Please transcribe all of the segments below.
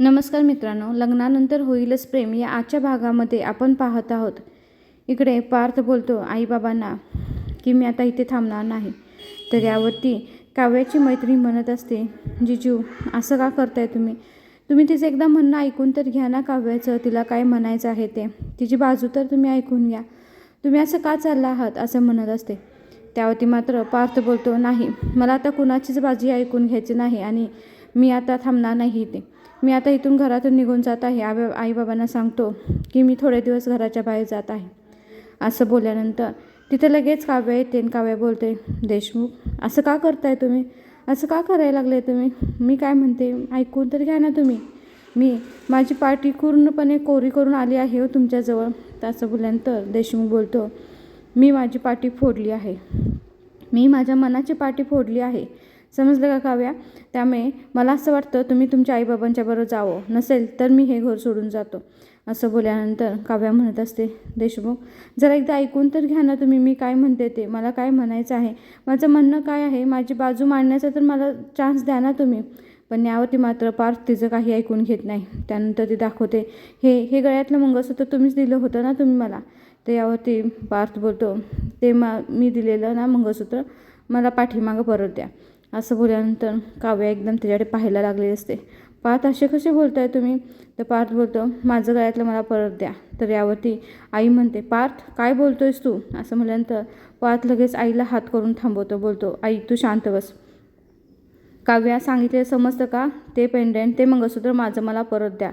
नमस्कार मित्रांनो लग्नानंतर होईलच प्रेम या आजच्या भागामध्ये आपण पाहत आहोत. इकडे पार्थ बोलतो आईबाबांना की मी आता इथे थांबणार नाही. तर यावरती काव्याची मैत्री म्हणत असते जिजू असं का करताय तुम्ही? तुम्ही तिचं एकदा म्हणणं ऐकून तर घ्या ना काव्याचं तिला काय म्हणायचं आहे ते. तिची बाजू तर तुम्ही ऐकून घ्या. तुम्ही असं का चालला आहात? असं म्हणत असते. त्यावरती मात्र पार्थ बोलतो नाही मला आता कुणाचीच बाजी ऐकून घ्यायची नाही आणि मी आता थांबणार नाही इथे. मी आता इथून घरातून निघून जात आहे. आई आईबाबांना सांगतो की मी थोडे दिवस घराच्या बाहेर जात आहे. असं बोलल्यानंतर तिथे लगेच काव्य येते आणि काव्य बोलते देशमुख असं का करताय तुम्ही? असं का करायला लागले तुम्ही? मी काय म्हणते ऐकून तर घ्या ना तुम्ही. मी माझी पार्टी पूर्णपणे कोरी करून आली आहे हो तुमच्याजवळ. तर असं बोलल्यानंतर देशमुख बोलतो मी माझी पाठी फोडली आहे. मी माझ्या मनाची पाठी फोडली आहे. समजलं का काव्या? त्यामुळे मला असं वाटतं तुम्ही तुमच्या आईबाबांच्या बरोबर जावं. नसेल तर मी हे घर सोडून जातो. असं बोलल्यानंतर काव्या म्हणत असते देशमुख जरा एकदा ऐकून तर घ्या ना तुम्ही मी काय म्हणते ते. मला काय म्हणायचं आहे? माझं म्हणणं काय आहे? माझी बाजू मांडण्याचा तर मला चान्स द्या ना तुम्ही. पण यावरती मात्र पार्थ तिचं काही ऐकून घेत नाही. त्यानंतर ती दाखवते हे हे गळ्यातलं मंगळसूत्र तुम्हीच दिलं होतं ना तुम्ही मला? तर यावरती पार्थ बोलतो ते मा मी दिलेलं ना मंगळसूत्र मला पाठीमागं परत द्या. असं बोलल्यानंतर काव्या एकदम त्याच्याकडे पाहायला लागलेली असते. पार्थ असे कसे बोलताय तुम्ही? तर पार्थ बोलतो माझं गळ्यातलं मला परत द्या. तर यावरती आई म्हणते पार्थ काय बोलतोयस तू? असं म्हटल्यानंतर पार्थ लगेच आईला हात करून थांबवतो बोलतो आई तू शांत बस. काव्या सांगितले समजतं का? ते पेंडेंट ते मंगळसूत्र माझं मला परत द्या.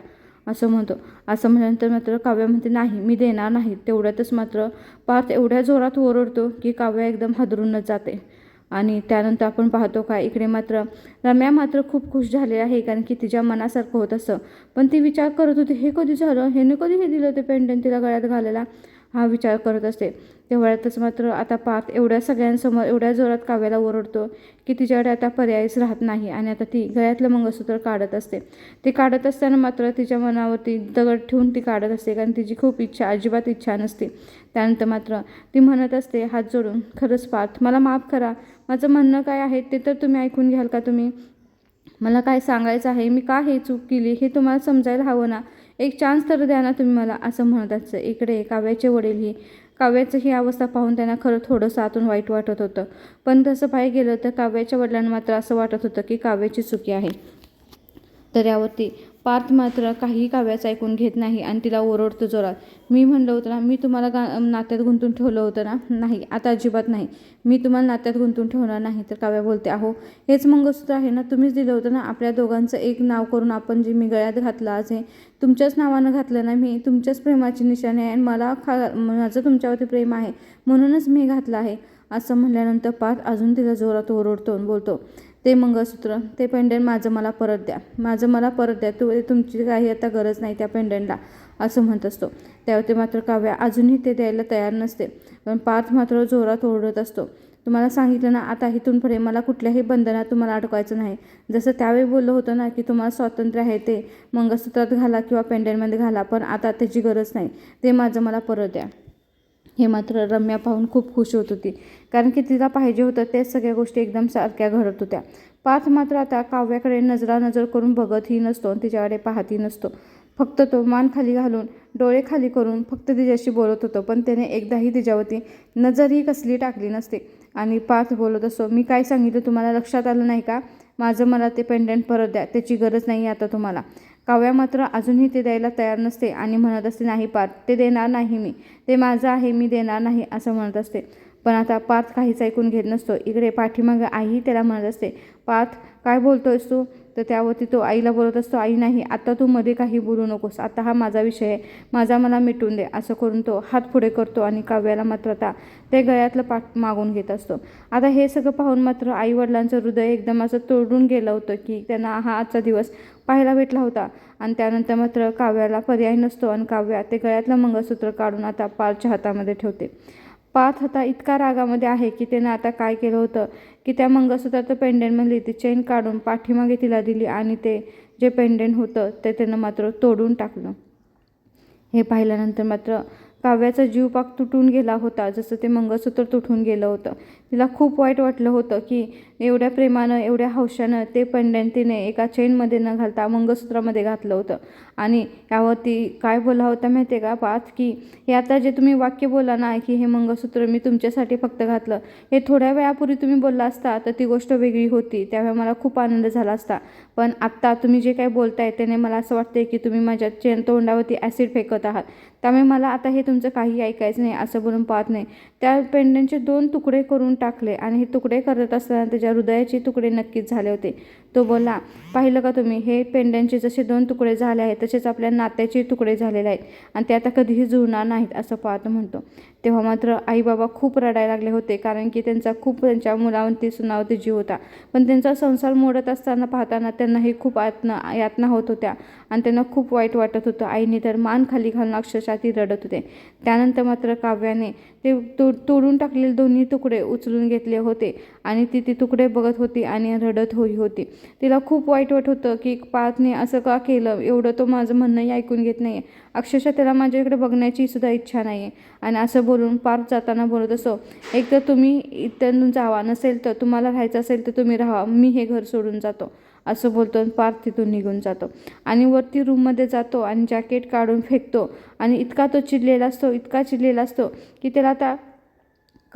असं म्हणतो. असं म्हटल्यानंतर मात्र काव्या म्हणते नाही मी देणार नाही. तेवढ्यातच मात्र पार्थ एवढ्या जोरात ओरडतो की काव्या एकदम हादरूनच जाते. आणि त्यानंतर आपण पाहतो का इकडे मात्र रम्या मात्र खूप खुश झाले आहे कारण की तिच्या मनासारखं होत असं. पण ती विचार करत होती हे कधी झालं? हेने कधी हे दिलं ते पेंडंट तिला गळ्यात घालायला? हा विचार करत असते. तेवढ्यातच मात्र आता पार्थ एवढ्या सगळ्यांसमोर एवढ्या जोरात काव्याला ओरडतो की तिच्याकडे आता पर्यायच राहत नाही आणि आता ती गळ्यातलं मंगळसूत्र काढत असते. ते काढत असताना मात्र तिच्या मनावरती दगड ठेवून ती काढत असते कारण तिची खूप इच्छा अजिबात इच्छा नसते. त्यानंतर मात्र ती म्हणत असते हात जोडून खरंच पार्थ मला माफ करा. माझं म्हणणं काय आहे ते तर तुम्ही ऐकून घ्याल का तुम्ही? मला काय सांगायचं आहे? मी का हे चूक केली हे तुम्हाला समजायला हवं ना? एक चान्स तर द्या ना तुम्ही मला असं म्हणत असतं. इकडे काव्याचे वडील ही काव्याचं ही अवस्था पाहून त्यांना खरं थोडंसं आतून वाईट वाटत होतं. पण तसं पाहिजे गेलं तर काव्याच्या वडिलांना मात्र असं वाटत होतं की काव्याची चुकी आहे. तर यावरती पार्थ मात्र काही काव्याचं ऐकून घेत नाही आणि तिला ओरडतो जोरात. मी म्हणलं होतं ना मी तुम्हाला गा नात्यात गुंतून ठेवलं होतं ना? नाही आता अजिबात नाही. मी तुम्हाला नात्यात गुंतून ठेवणार नाही तर काव्या बोलते. अहो हेच मंगळसूत्र आहे ना तुम्हीच दिलं होतं ना आपल्या दोघांचं एक नाव करून आपण जे मी गळ्यात घातलं आज हे तुमच्याच नावानं घातलं ना मी तुमच्याच प्रेमाची निशाणी आहे आणि मला खा माझं तुमच्यावरती प्रेम आहे म्हणूनच मी घातलं आहे असं म्हणल्यानंतर पार्थ अजून तिला जोरात ओरडतो बोलतो. ते मंगळसूत्र ते पेंडंट माझं मला परत द्या. माझं मला परत द्या. तू तुमची काही आता गरज नाही त्या पेंडंटला असं म्हणत असतो. त्यावरती मात्र काव्या अजूनही ते द्यायला तयार नसते पण पार्थ मात्र जोरात ओरडत असतो. तुम्हाला सांगितलं ना आता इथून पुढे मला कुठल्याही बंधनात तुम्हाला अडकवायचं नाही. जसं त्यावेळी बोललं होतं ना की तुम्हाला स्वातंत्र्य आहे ते मंगळसूत्रात घाला किंवा पेंडंटमध्ये घाला पण आता त्याची गरज नाही. ते माझं मला परत द्या. हे मात्र रम्या पाहून खूप खुश होत होती. कारण की तिला पाहिजे होतं तेच सगळ्या गोष्टी एकदम सारख्या घडत होत्या. पार्थ मात्र आता काव्याकडे नजरा नजर करून बघतही नसतो आणि तिच्याकडे पाहतही नसतो. फक्त तो मान खाली घालून डोळे खाली करून फक्त तिच्याशी बोलत होतो पण त्याने एकदाही तिच्यावरती नजरही कसली टाकली नसते. आणि पार्थ बोलत असतो मी काय सांगितलं तुम्हाला? लक्षात आलं नाही का? माझं मला ते पेंडंट परत द्या त्याची गरज नाही आता तुम्हाला. काव्या मात्र अजूनही ते द्यायला तयार नसते आणि म्हणत असते नाही पार्थ ते देणार नाही मी. ते माझं आहे मी देणार नाही असं म्हणत असते. पण आता पार्थ काहीच ऐकून घेत नसतो. इकडे पाठीमागं आईही त्याला म्हणत असते पार्थ काय बोलतोयस तू? तर त्यावरती तो आईला बोलत असतो आई नाही आता तू मध्ये काही बोलू नकोस. आता हा माझा विषय आहे. माझा मला मिटून दे. असं करून तो हात पुढे करतो आणि काव्याला मात्र आता ते गळ्यातलं पाठ मागून घेत असतो. आता हे सगळं पाहून मात्र आईवडिलांचं हृदय एकदम असं तोडून गेलं होतं की त्यांना हा आजचा दिवस पाहायला भेटला होता. आणि त्यानंतर मात्र काव्याला पर्याय नसतो आणि काव्या ते गळ्यातलं मंगळसूत्र काढून आता पारच्या हातामध्ये ठेवते. पाथ आता इतका रागामध्ये आहे की त्यानं आता काय केलं होतं? की त्या मंगळसूत्राचं पेंडेंटमधली ती चेन काढून पाठीमागे तिला दिली आणि ते जे पेंडेंट होतं ते त्यानं मात्र तोडून टाकलं. हे पाहिल्यानंतर मात्र काव्याचा जीव पाक तुटून गेला होता जसं ते मंगळसूत्र तुटून गेलं होतं. तिला खूप वाईट वाटलं होतं की एवढ्या प्रेमानं एवढ्या हौशानं ते पेंडंट तिने एका चेनमध्ये न घालता मंगळसूत्रामध्ये घातलं होतं. आणि यावरती काय बोला होता माहिती आहे का? पाच की हे आता जे तुम्ही वाक्य बोला ना की हे मंगळसूत्र मी तुमच्यासाठी फक्त घातलं हे थोड्या वेळापूर्वी तुम्ही बोलला असता तर ती गोष्ट वेगळी होती. त्यावेळी मला खूप आनंद झाला असता. पण आत्ता तुम्ही जे काही बोलताय त्याने मला असं वाटतंय की तुम्ही माझ्या चेन तोंडावरती ॲसिड फेकत आहात. त्यामुळे मला आता हे तुमचं काही ऐकायचं नाही असं बोलून पाहत नाही. त्या पेंडंटचे दोन तुकडे करून टाकले आणि हे तुकडे करत असताना त्याच्या हृदयाचे तुकडे नक्कीच झाले होते. तो बोला पाहिलं का तुम्ही? हे पेंडंटचे जसे दोन तुकडे झाले आहेत तसेच आपल्या नात्याचे तुकडे झालेले आहेत आणि ते आता कधीही जुळणार नाहीत असं पाहतो म्हणतो. तेव्हा मात्र आई बाबा खूप रडायला लागले होते कारण की त्यांचा खूप त्यांच्या मुलावरती सुनावरती जीव होता. पण त्यांचा संसार मोडत असताना पाहताना त्यांनाही खूप यातना यातना होत होत्या आणि त्यांना खूप वाईट वाटत होतं. आईने तर मान खाली घालून अक्षरशः ती रडत होते. त्यानंतर मात्र काव्याने ते तो तोडून टाकलेले दोन्ही तुकडे उचलून घेतले होते आणि ती ती तुकडे बघत होती आणि रडत होई होती. तिला खूप वाईट वाटत होतं की पार्थने असं का केलं? एवढं तो माझं म्हणणंही ऐकून घेत नाही आहे अक्षरशः त्याला माझ्याकडे बघण्याची सुद्धा इच्छा नाही आहे आणि असं बोलून पार्थ जाताना बोलत असो एक तर तुम्ही इथून जावा नसेल तर तुम्हाला राहायचं असेल तर तुम्ही राहा मी हे घर सोडून जातो. असं बोलतो आणि पार्थ तिथून निघून जातो. आणि वरती रूममध्ये जातो आणि जॅकेट काढून फेकतो. आणि इतका तो चिडलेला असतो इतका चिडलेला असतो की त्याला आता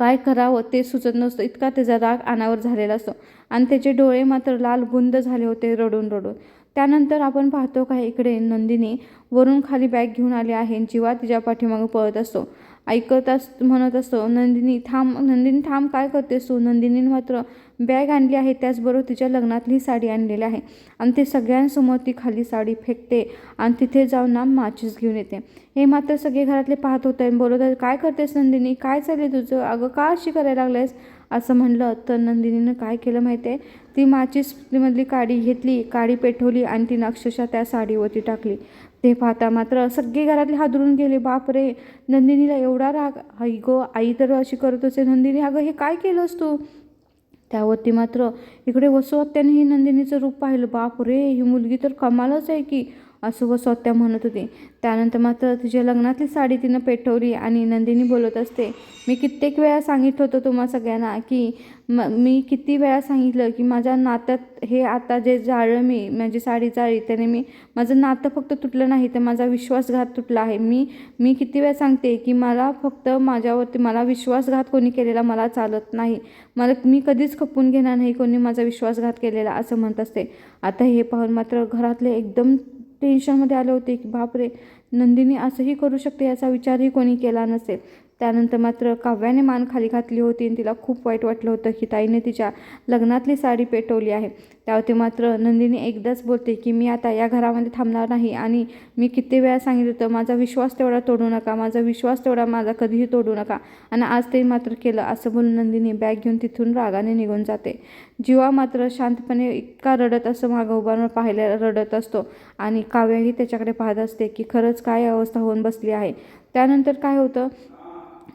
काय करावं ते सुचत नसतं. इतका त्याचा राग अनावर झालेला असतो. आणि त्याचे डोळे मात्र लाल बुंद झाले होते रडून रडून. त्यानंतर आपण पाहतो का इकडे नंदिनी वरून खाली बॅग घेऊन आली आहे जीवा तिच्या पाठीमागं पळत असतो. ऐकत अस म्हणत असतो नंदिनी थांब नंदिनी थांब काय करतेस तू? नंदिनीने मात्र बॅग आणली आहे त्याचबरोबर तिच्या लग्नातली साडी आणलेली आहे. आणि ते सगळ्यांसमोर ती खाली साडी फेकते आणि तिथे जाऊन ना माचीस घेऊन येते. हे मात्र सगळे घरातले पाहत होते. आणि बोलत आहेत काय करतेस नंदिनी? काय चालले तुझं? अगं का अशी करायला लागलेस असं म्हणलं. तर नंदिनीनं काय केलं माहिती आहे? ती माचीसमधली काडी घेतली काडी पेटवली आणि तिनं अक्षरशः त्या साडीवरती टाकली. ते पाहता मात्र सगळे घरातले हादरून गेले. बाप रे नंदिनीला एवढा राग. आई गो आई तर अशी करत होते. नंदिनी अगं हे काय केलंस तू? त्यावरती मात्र इकडे वसुहत्याने ही नंदिनीचं रूप पाहिलं. बाप रे ही मुलगी तर कमालच आहे की. असं वसुहत्या म्हणत होती. त्यानंतर मात्र तिच्या लग्नातली साडी तिनं पेटवली आणि नंदिनी बोलत असते मी कित्येक वेळा सांगितलं होतं तुम्हा सगळ्यांना की म मी किती वेळा सांगितलं की माझ्या नात्यात हे आता जे जाळलं मी माझी साडी जाळी त्याने मी माझं नातं फक्त तुटलं नाही तर माझा विश्वासघात तुटला आहे. मी मी किती वेळा सांगते की मला फक्त माझ्यावरती मला विश्वासघात कोणी केलेला मला चालत नाही. मला मी कधीच खपून घेणार नाही कोणी माझा विश्वासघात केलेला असं म्हणत असते. आता हे पाहून मात्र घरातले एकदम टेन्शनमध्ये आले होते की बापरे नंदिनी असंही करू शकते याचा विचारही कोणी केला नसेल. त्यानंतर मात्र काव्याने मान खाली घातली होती आणि तिला खूप वाईट वाटलं होतं की ताईने तिच्या लग्नातली साडी पेटवली आहे. त्यावरती मात्र नंदिनी एकदाच बोलते की मी आता या घरामध्ये थांबणार नाही आणि मी किती वेळा सांगितलं होतं माझा विश्वास तेवढा तोडू नका माझा विश्वास तेवढा माझा कधीही तोडू नका. आणि आज ते मात्र केलं असं बोलून नंदिनी बॅग घेऊन तिथून रागाने निघून जाते. जीवा मात्र शांतपणे इतका रडत असं मागं उभारून पाहायला रडत असतो आणि काव्याही त्याच्याकडे पाहत असते की खरंच काय अवस्था होऊन बसली आहे. त्यानंतर काय होतं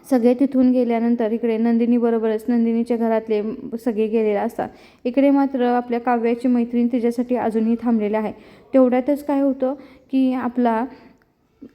सगळे तिथून गेल्यानंतर इकडे नंदिनीबरोबरच नंदिनीच्या घरातले सगळे गेलेले असतात. इकडे मात्र आपल्या काव्याची मैत्रीण तिच्यासाठी अजूनही थांबलेली आहे. तेवढ्यातच काय होतं की आपला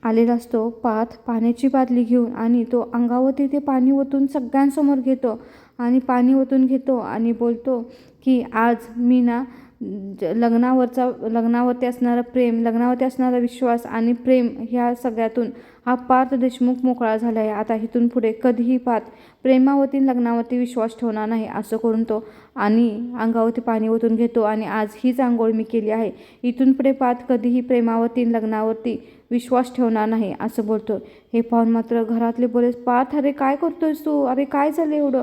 आलेला असतो पाथ पाण्याची बादली घेऊन आणि तो अंगावरती ते पाणी ओतून सगळ्यांसमोर घेतो आणि पाणी ओतून घेतो आणि बोलतो की आज मी ना लग्नावरचा लग्नावरती असणारं प्रेम लग्नावरती असणारा विश्वास आणि प्रेम ह्या सगळ्यातून हा पार्थ देशमुख मोकळा झाला आहे आता इथून पुढे कधीही पार्थ प्रेमावरती लग्नावरती विश्वास ठेवणार नाही असं करून तो आणि अंगावरती पाणी ओतून घेतो. आणि आज हीच आंघोळ मी केली आहे. इथून पुढे पार्थ कधीही प्रेमावरती लग्नावरती विश्वास ठेवणार नाही असं बोलतो हे पाहून मात्र घरातले बोले पार्थ अरे काय करतोयस तू? अरे काय झालं एवढं?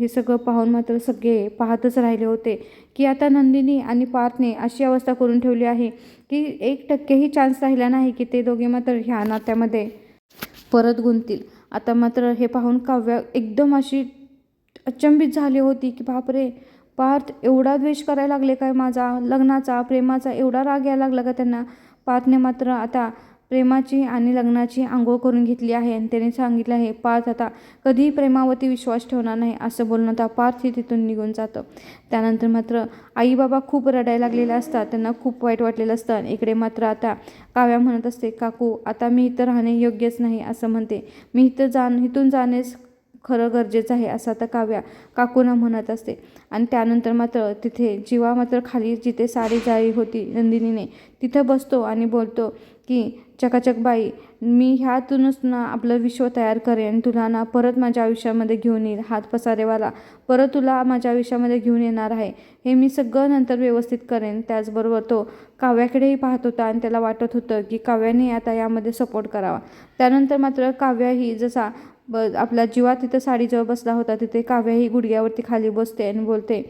हे सगळं पाहून मात्र सगळे पाहतच राहिले होते की आता नंदिनी आणि पार्थने अशी अवस्था करून ठेवली आहे की एक टक्केही चान्स राहिला नाही की ते दोघे मात्र ह्या नात्यामध्ये परत गुंतील आता मात्र हे पाहून काव्या एकदम अशी अचंबित झाली होती की बापरे पार्थ एवढा द्वेष करायला लागले काय माझा? लग्नाचा प्रेमाचा एवढा राग यायला लागला का त्यांना? पार्थने मात्र आता प्रेमाची आणि लग्नाची आंघोळ करून घेतली आहे आणि त्याने सांगितलं आहे पार्थ आता कधीही प्रेमावरती विश्वास ठेवणार नाही असं बोलणं आता पार्थही तिथून निघून जातं. त्यानंतर मात्र आई बाबा खूप रडायला लागलेले असतात त्यांना खूप वाईट वाटलेलं असतं आणि इकडे मात्र आता काव्या म्हणत असते काकू आता मी इथं राहणे योग्यच नाही असं म्हणते. मी इथं जाण इथून जाणेच खरं गरजेचं आहे असं आता काव्या काकूना म्हणत असते. आणि त्यानंतर मात्र तिथे जीवा मात्र खाली जिथे साडी जाळी होती नंदिनीने तिथं बसतो आणि बोलतो की चकाचक बाई मी ह्यातूनच ना आपलं विश्व तयार करेन. तुला ना परत माझ्या आयुष्यामध्ये घेऊन येईल हात पसारेवाला परत तुला माझ्या आयुष्यामध्ये घेऊन येणार आहे. हे मी सगळं नंतर व्यवस्थित करेन. त्याचबरोबर तो काव्याकडेही पाहत होता आणि त्याला वाटत होतं की काव्याने आता यामध्ये सपोर्ट करावा. त्यानंतर मात्र काव्याही जसा ब आपला जीवा तिथं साडीजवळ बसला होता. तिथे काव्याही गुडघ्यावरती खाली बसते आणि बोलते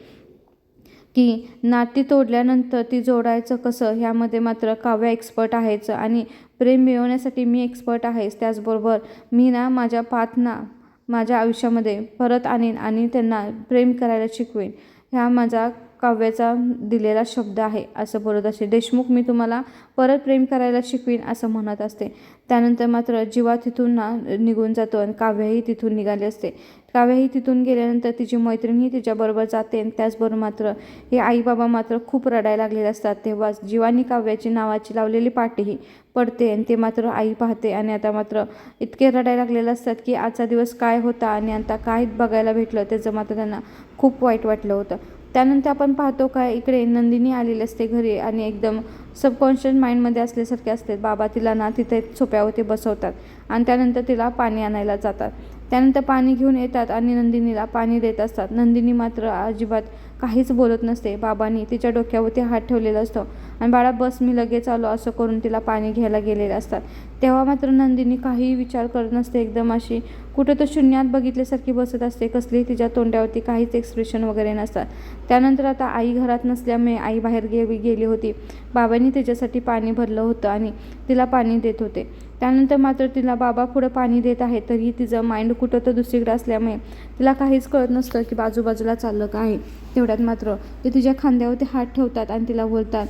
की नाती तोडल्यानंतर ती जोडायचं कसं? ह्यामध्ये मात्र काव्या एक्सपर्ट आहेच आणि प्रेम मिळवण्यासाठी मी एक्सपर्ट आहेच. त्याचबरोबर मी ना माझ्या पाथना माझ्या आयुष्यामध्ये परत आणीन आणि त्यांना प्रेम करायला शिकवेन. ह्या माझा काव्याचा दिलेला शब्द आहे असं बोलत असते देशमुख मी तुम्हाला परत प्रेम करायला शिकवीन असं म्हणत असते. त्यानंतर मात्र जीवा तिथून ना निघून जातो आणि काव्याही तिथून निघाली असते. काव्याही तिथून गेल्यानंतर तिची मैत्रीणही तिच्याबरोबर जाते आणि त्याचबरोबर मात्र हे आई बाबा मात्र खूप रडायला लागलेले असतात. तेव्हा जीवानी काव्याची नावाची लावलेली पाटीही पडते आणि ते मात्र आई पाहते आणि आता मात्र इतके रडायला लागलेले असतात की आजचा दिवस काय होता आणि आता काय बघायला भेटलं त्याचं मात्र त्यांना खूप वाईट वाटलं होतं. त्यानंतर आपण पाहतो काय इकडे नंदिनी आलेली असते घरी आणि एकदम सबकॉन्शियस माइंडमध्ये असल्यासारखे असते बाबा तिला ना तिथे सोप्यावरती बसवतात आणि त्यानंतर तिला पाणी आणायला जातात. त्यानंतर पाणी घेऊन येतात आणि नंदिनीला पाणी देत असतात. नंदिनी मात्र अजिबात काहीच बोलत नसते. बाबांनी तिच्या डोक्यावरती हात ठेवलेला असतो. आणि बाळा बस मी लगेच आलो. असं करून तिला पाणी घ्यायला गेलेले असतात. तेव्हा मात्र नंदिनी काहीही विचार करत नसते. एकदम अशी कुठं तर शून्यात बघितल्यासारखी बसत असते. कसली तिच्या तोंडावरती काहीच एक्सप्रेशन वगैरे नसतात. त्यानंतर आता आई घरात नसल्यामुळे आई बाहेर गे गेली होती. बाबांनी तिच्यासाठी पाणी भरलं होतं आणि तिला पाणी देत होते. त्यानंतर मात्र तिला बाबा पुढं पाणी देत आहे तरी तिचं माइंड कुठं तर दुसरीकडे असल्यामुळे तिला काहीच कळत नसतं की बाजूबाजूला चाललं काय. आहे तेवढ्यात मात्र ते तिच्या खांद्यावरती हात ठेवतात आणि तिला बोलतात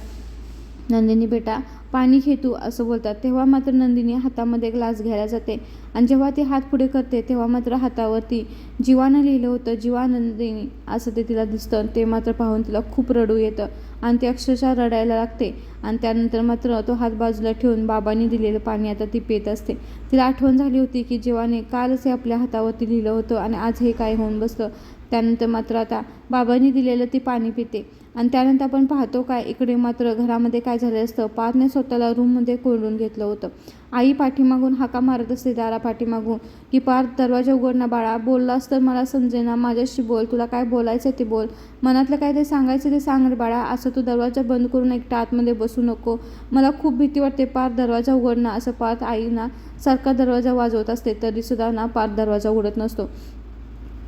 नंदिनी बेटा पाणी घे तू असं बोलतात. तेव्हा मात्र नंदिनी हातामध्ये ग्लास घ्यायला जाते. आणि जेव्हा ती हात पुढे करते तेव्हा मात्र हातावरती जीवानं लिहिलं होतं जीवा नंदिनी असं ते तिला दिसतं. ते मात्र पाहून तिला खूप रडू येतं. आणि ती अक्षरशः रडायला लागते. आणि त्यानंतर मात्र तो हात बाजूला ठेवून बाबांनी दिलेलं पाणी आता ती पेत असते. तिला आठवण झाली होती की जीवाने कालच हे आपल्या हातावरती लिहिलं होतं आणि आज हे काय होऊन बसलं. त्यानंतर मात्र आता बाबांनी दिलेलं ती पाणी पिते. आणि त्यानंतर आपण पाहतो काय इकडे मात्र घरामध्ये काय झालं असतं? पारने स्वतःला रूममध्ये कोंडून घेतलं होतं. आई पाठीमागून हाका मारत असते दारा पाठीमागून. की पार दरवाजा उघडणं बाळा बोललास तर मला समजेना माझ्याशी बोल. तुला काय बोलायचं ते बोल. मनातलं काय ते सांगायचं ते सांग बाळा. असं तू दरवाजा बंद करून एकटा आतमध्ये बसू नको. मला खूप भीती वाटते पार दरवाजा उघडणं. असं पार आईना सारखा दरवाजा वाजवत असते तरीसुद्धा ना पार दरवाजा उघडत नसतो.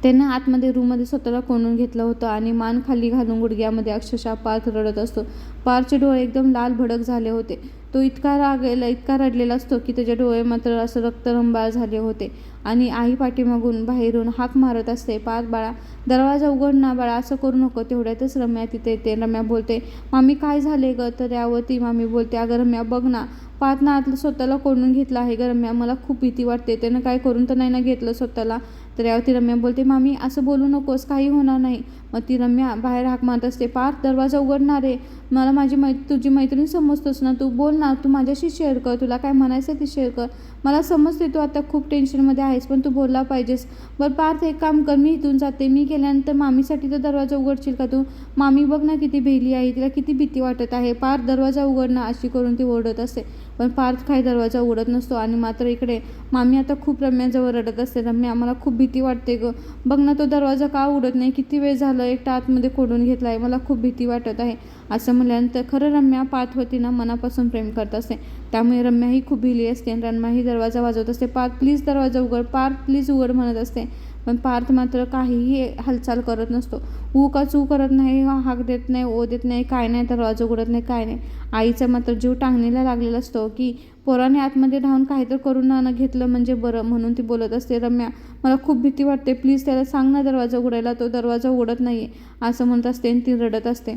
त्यानं आतमध्ये रूममध्ये स्वतःला कोंडून घेतलं होतं आणि मान खाली घालून गुडघ्यामध्ये अक्षरशः पार्थ रडत असतो. पारचे डोळे एकदम लाल भडक झाले होते. तो इतका रागलेला इतका रडलेला असतो की त्याचे डोळे मात्र असं रक्तरंबाळ झाले होते आणि आई पाठीमागून बाहेरून हाक मारत असते पाच बाळा दरवाजा उघड ना बाळा असं करू नको तेवढ्यातच रम्या तिथे येते रम्या बोलते मामी काय झाले ग? तर यावरती मामी बोलते अगं रम्या बघ ना पाच ना आतलं स्वतःला कोंडून घेतलं आहे ग रम्या मला खूप भीती वाटते त्यानं काय करून तर नाही ना घेतलं स्वतःला? तर यावरती रम्या बोलते मामी असं बोलू नकोस काही होणार नाही. मग ती रम्या बाहेर हाक मारत असते पार्थ दरवाजा उघडणार आहे. मला माझी मै तुझी मैत्रीण समजतोस ना तू बोल ना तू माझ्याशी शेअर कर तुला काय म्हणायचं ते शेअर कर. मला समजते तू आता खूप टेन्शनमध्ये आहेस पण तू बोलला पाहिजेस. बरं पार्थ एक काम कर मी इथून जाते. मी गेल्यानंतर मामीसाठी तर दरवाजा उघडशील का तू? मामी बघ ना किती भेली आहे तिला किती भीती वाटत आहे. पार दरवाजा उघडणं अशी करून ती ओरडत असते. पण पार्थ काही दरवाजा उघडत नसतो आणि मात्र इकडे मामी आता खूप रम्याजवळ रडत असते. रम्या मला खूप भीती वाटते गं. बघ ना तो दरवाजा का उघडत नाही? किती वेळ झालं एकटा आतमध्ये खोडून घेतला आहे मला खूप भीती वाटत आहे. असं म्हणल्यानंतर खरं रम्या पार्थवती ना मनापासून प्रेम करत असते. त्यामुळे रम्या ही खूप भिली असते आणि रम्या ही दरवाजा वाजवत असते. पार्थ प्लीज दरवाजा उघड. पार्थ प्लीज उघड म्हणत असते. पण पार्थ मात्र काहीही हालचाल करत नसतो. ऊ का चू करत नाही हाक देत नाही ओ देत नाही काय नाही दरवाजा उघडत नाही काय नाही. आईचा मात्र जीव टांगणीला लागलेला असतो की पोराने आतमध्ये राहून काहीतरी करून ना घेतलं म्हणजे बरं म्हणून ती बोलत असते रम्या मला खूप भीती वाटते. प्लीज त्याला सांग ना दरवाजा उघडायला तो दरवाजा उघडत नाही आहे असं म्हणत असते आणि ती रडत असते.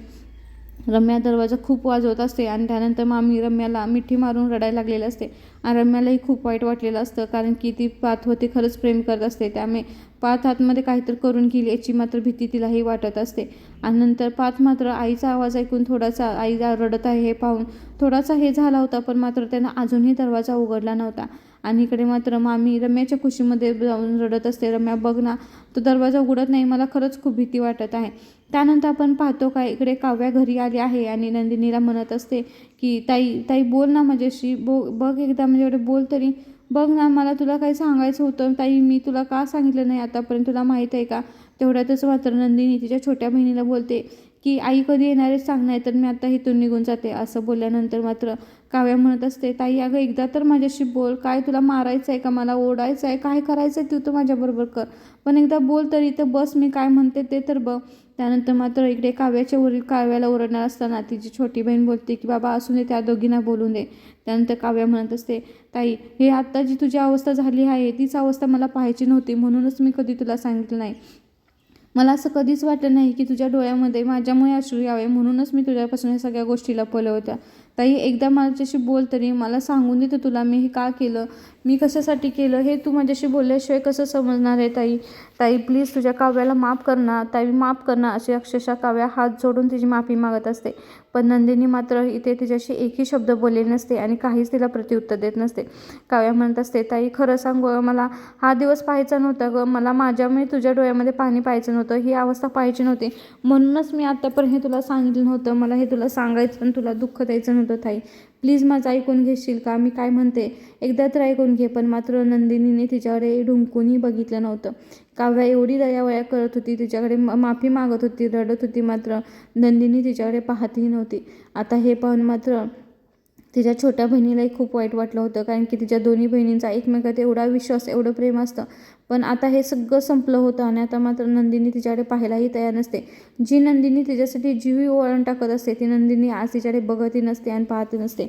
रम्या दरवाजा खूप वाजवत असते आणि त्यानंतर मामी रम्याला मिठी मारून रडायला लागलेलं असते. आणि रम्यालाही खूप वाईट वाटलेलं असतं कारण की ती पाथवरती खरंच प्रेम करत असते. त्यामुळे पाथ आतमध्ये काहीतरी करून गेली याची मात्र भीती तिलाही वाटत असते. आणि नंतर पाथ मात्र आईचा आवाज ऐकून थोडासा आई रडत आहे हे पाहून. थोडासा हे झाला होता पण मात्र त्यांना अजूनही दरवाजा उघडला नव्हता. आणि इकडे मात्र मामी रम्याच्या खुशीमध्ये जाऊन रडत असते. रम्या बघ ना तो दरवाजा उघडत नाही मला खरंच खूप भीती वाटत आहे. त्यानंतर आपण पाहतो का इकडे काव्या घरी आली आहे आणि नंदिनीला म्हणत असते की ताई ताई बोल ना माझ्याशी. बो बघ एकदा म्हणजे माझ्याकडे बोल तरी. बघ ना मला तुला काही सांगायचं होतं. ताई मी तुला का सांगितलं नाही आतापर्यंत? तुला माहीत आहे का? तेवढ्यातच मात्र नंदिनी तिच्या छोट्या बहिणीला बोलते की आई कधी येणार आहे सांग नाही तर मी आता इथून निघून जाते असं बोलल्यानंतर मात्र काव्या म्हणत असते ताई अगं एकदा तर माझ्याशी बोल काय तुला मारायचं आहे का मला ओढायचं आहे काय करायचं आहे तू तर माझ्याबरोबर कर पण एकदा बोल तरी तर बस मी काय म्हणते ते तर बघ. त्यानंतर मात्र इकडे काव्याच्या वरील काव्याला ओरडणार असताना तिची छोटी बहीण बोलते की बाबा असू दे त्या दोघींना बोलून दे. त्यानंतर काव्या म्हणत असते ताई हे आत्ता जी तुझी अवस्था झाली आहे तीच अवस्था मला पाहायची नव्हती म्हणूनच मी कधी तुला सांगितलं नाही. मला असं कधीच वाटलं नाही की तुझ्या डोळ्यामध्ये माझ्यामुळे अश्रू यावे. म्हणूनच मी तुझ्यापासून या सगळ्या गोष्टी लपवल्या होत्या ताई एकदा माझ्याशी बोल तरी मला सांगून देतं तुला मी हे का केलं. मी कशासाठी केलं हे तू माझ्याशी बोलल्याशिवाय कसं समजणार आहे ताई? ताई प्लीज तुझ्या काव्याला माफ कर ना. ताई माफ कर ना अशी अक्षरशः काव्या हात जोडून तिची माफी मागत असते. पण नंदिनी मात्र इथे तिच्याशी एकही शब्द बोलले नसते आणि काहीच तिला प्रत्युत्तर देत नसते. काव्या म्हणत असते ताई खरं सांगू मला हा दिवस पाहायचा नव्हता गं. मला माझ्यामुळे तुझ्या डोळ्यामध्ये पाणी पाहायचं नव्हतं. ही अवस्था पाहायची नव्हती. म्हणूनच मी आत्तापर्यंत हे तुला सांगितलं नव्हतं. मला हे तुला सांगायचं पण तुला दुःख द्यायचं नव्हतं ताई. प्लीज माझं ऐकून घेशील का? मी काय म्हणते एकदा तर ऐकून घे पण मात्र नंदिनीने तिच्याकडे ढुंकूनही बघितलं नव्हतं. काव्या एवढी दयावया करत होती तिच्याकडे माफी मागत होती रडत होती मात्र नंदिनी तिच्याकडे पाहतही नव्हती. आता हे पाहून मात्र तिच्या छोट्या बहिणीलाही खूप वाईट वाटलं होतं कारण की तिच्या दोन्ही बहिणींचा एकमेकात एवढा विश्वास एवढं प्रेम असतं. पण आता हे सगळं संपलं होतं आणि आता मात्र नंदिनी तिच्याकडे पाहायलाही तयार नसते. जी नंदिनी तिच्यासाठी जीवी ओळण टाकत असते ती नंदिनी आज तिच्याकडे बघतही नसते आणि पाहतही नसते.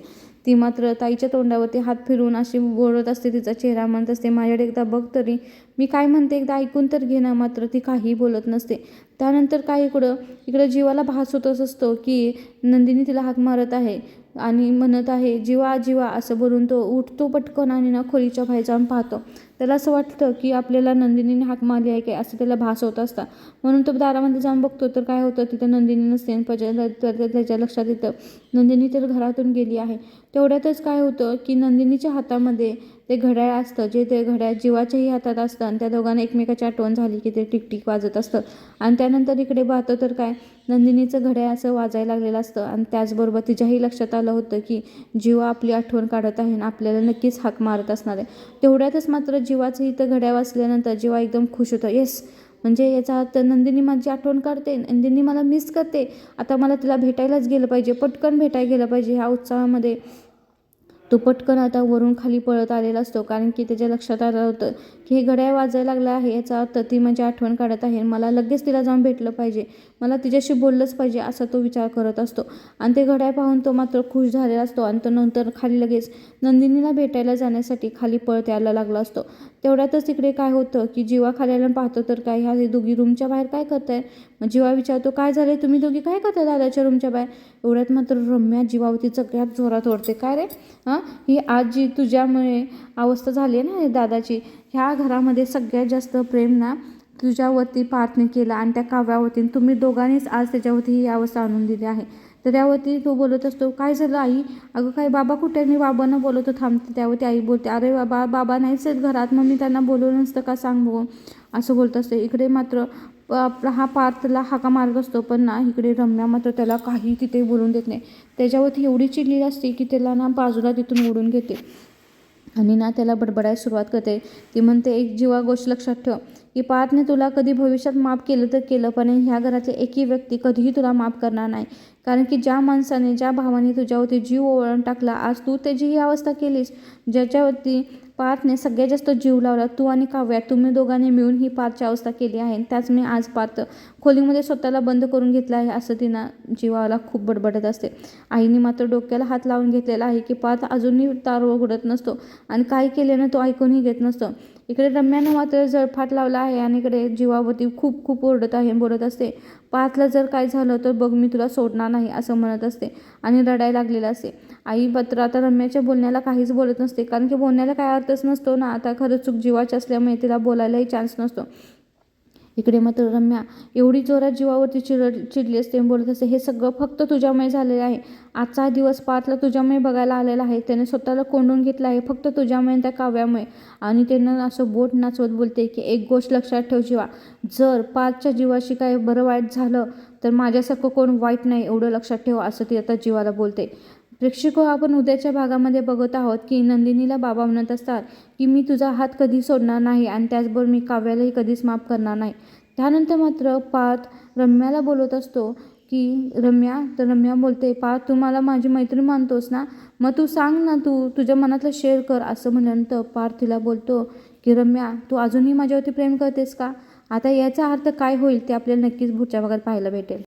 ती मात्र ताईच्या तोंडावरती हात फिरून अशी बोलत असते तिचा चेहरा म्हणत असते माझ्याकडे एकदा बघ तरी मी काय म्हणते एकदा ऐकून तर घेणं मात्र ती काहीही बोलत नसते. त्यानंतर काय इकडं इकडं जीवाला भास होतच असतो की नंदिनी तिला हाक मारत आहे. आणि म्हणत आहे जीवा जीवा असं बोलून तो उठतो पटकन आणि ना खोलीच्या बाहेर जाऊन पाहतो. त्याला असं वाटतं की आपल्याला नंदिनीने हाक मारली आहे काय असं त्याला भास होत असता. म्हणून तो दारामध्ये जाऊन बघतो तर काय होतं तिथं नंदिनी नसते आणि पजा- तर त्याच्या लक्षात येतं नंदिनी तर घरातून गेली आहे. तेवढ्यातच काय होतं की नंदिनीच्या हातामध्ये ते घड्याळ असतं जे ते घड्याळ जीवाच्याही हातात असतं आणि त्या दोघांना एकमेकाची आठवण झाली की ते टिकटिक वाजत असतं. आणि त्यानंतर इकडे पाहतो तर काय नंदिनीचं घड्याळ असं वाजायला लागलेलं असतं आणि त्याचबरोबर तिच्याही लक्षात आलं होतं की जीवा आपली आठवण काढत आहे आणि आपल्याला नक्कीच हाक मारत असणार आहे. तेवढ्यातच मात्र जीवाचं इथं घड्याळ वाचल्यानंतर जीवा एकदम खुश होतं. येस म्हणजे याचा अर्थ नंदिनी माझी आठवण काढते नंदिनी मला मिस करते. आता मला तिला भेटायलाच गेलं पाहिजे पटकन भेटायला गेलं पाहिजे ह्या उत्साहामध्ये. तो पटकन आता वरून खाली पळत आलेला असतो. कारण की त्याच्या लक्षात आलं होतं की हे घड्याळ वाजायला लागलं आहे याचा अर्थ ती माझी आठवण काढत आहे. मला लगेच तिला जाऊन भेटलं पाहिजे. मला तिच्याशी बोललंच पाहिजे असा तो विचार करत असतो. आणि ते घड्याळ पाहून तो मात्र खुश झालेला असतो आणि तो नंतर खाली लगेच नंदिनीला भेटायला जाण्यासाठी खाली पळत यायला लागला असतो. तेवढ्यातच तिकडे काय होतं की जीवा खाली पाहतो तर काय ह्या दोघी रूमच्या बाहेर काय करताय मग जीवा विचारतो काय झाले तुम्ही दोघी काय करता दादाच्या रूमच्या बाहेर? एवढ्यात मात्र रम्या जीवावती सगळ्यात जोरात ओढते काय रे? हां? ही आज जी तुझ्यामुळे अवस्था झाली आहे ना हे दादाची ह्या घरामध्ये सगळ्यात जास्त प्रेम ना तुझ्यावरती पार्थने केलं आणि त्या काव्यावरती तुम्ही दोघांनीच आज त्याच्यावरती ही अवस्था आणून दिली आहे. तर त्यावरती तो बोलत असतो काय झालं आई? अगं काय बाबा कुठे? मी बाबांना बोलवतो थांबते त्यावरती आई बोलते अरे बाबा बाबा नाहीच आहेत घरात मग मी त्यांना बोलवलं नसतं का सांग बघू. असं बोलत असते. इकडे मात्र हा पार्थला हाका मारत असतो पण ना इकडे रम्या मात्र त्याला काही तिथे बोलून देत नाही. त्याच्यावरती एवढी चिडलेली असते की त्याला ना बाजूला तिथून ओढून घेते. आणि ना त्याला बडबडायला सुरुवात करते. ती म्हणते एक जीवा गोष्ट लक्षात ठेव. की पार्थने तुला कधी भविष्यात माफ केलं तर केलं पण ह्या घरातली एकही व्यक्ती कधीही तुला माफ करणार नाही. कारण की ज्या माणसाने ज्या भावाने तुझ्यावरती जीव ओवाळून टाकला आज तू त्याची ही अवस्था केलीस. ज्याच्यावरती पार्थने सगळ्यात जास्त जीव लावला. तू आणि काव्या तुम्ही दोघांनी मिळून ही पार्थची अवस्था केली आहे. त्याच मी आज पार्थ खोलीमध्ये स्वतःला बंद करून घेतलं आहे असं तिना जीवाला खूप बडबडत असते. आईने मात्र डोक्याला हात लावून घेतलेला आहे की पार्थ अजूनही तार उघडत नसतो आणि काय केल्यानं तो ऐकूनही घेत नसतो. इकडे रम्यानं मात्र जळफाट लावला आहे आणि इकडे जीवावरती खूप खूप ओरडत आहे बोलत असते पार्थला जर काय झालं तर बघ मी तुला सोडणार नाही असं म्हणत असते आणि रडायला लागलेलं असते. आई मात्र आता रम्याच्या बोलण्याला काहीच बोलत नसते. कारण की बोलण्याला काय अर्थच नसतो ना. आता खरंच चूक जीवाची असल्यामुळे तिला बोलायलाही चान्स नसतो. इकडे मात्र रम्या एवढी जोरात जीवावरती चिड चिडली असते बोलत असते हे सगळं फक्त तुझ्यामुळे झालेलं आहे. आजचा दिवस पाचला तुझ्यामुळे बघायला आलेला आहे. त्याने स्वतःला कोंडून घेतलं आहे फक्त तुझ्यामुळे त्या काव्यामुळे. आणि त्यानं असं बोट नाचवत बोलते की एक गोष्ट लक्षात ठेव जीवा. जर पाचच्या जीवाशी काय बरं वाईट झालं तर माझ्यासारखं कोण वाईट नाही एवढं लक्षात ठेव असं ती आता जीवाला बोलते. प्रेक्षको हो, आपण उद्याच्या भागामध्ये बघत आहोत की नंदिनीला बाबा म्हणत असतात की मी तुझा हात कधी सोडणार नाही आणि त्याचबरोबर मी काव्यालाही कधीच माफ करणार नाही. त्यानंतर मात्र पार्थ रम्याला बोलत असतो की रम्या तर रम्या बोलते पार्थ तू मला माझी मैत्रीण मानतोस ना? मग तू सांग ना तू तुझ्या मनातलं शेअर कर असं म्हटल्यानंतर पार्थ तिला बोलतो की रम्या तू अजूनही माझ्यावरती प्रेम करतेस का? आता याचा अर्थ काय होईल ते आपल्याला नक्कीच पुढच्या भागात पाहायला भेटेल.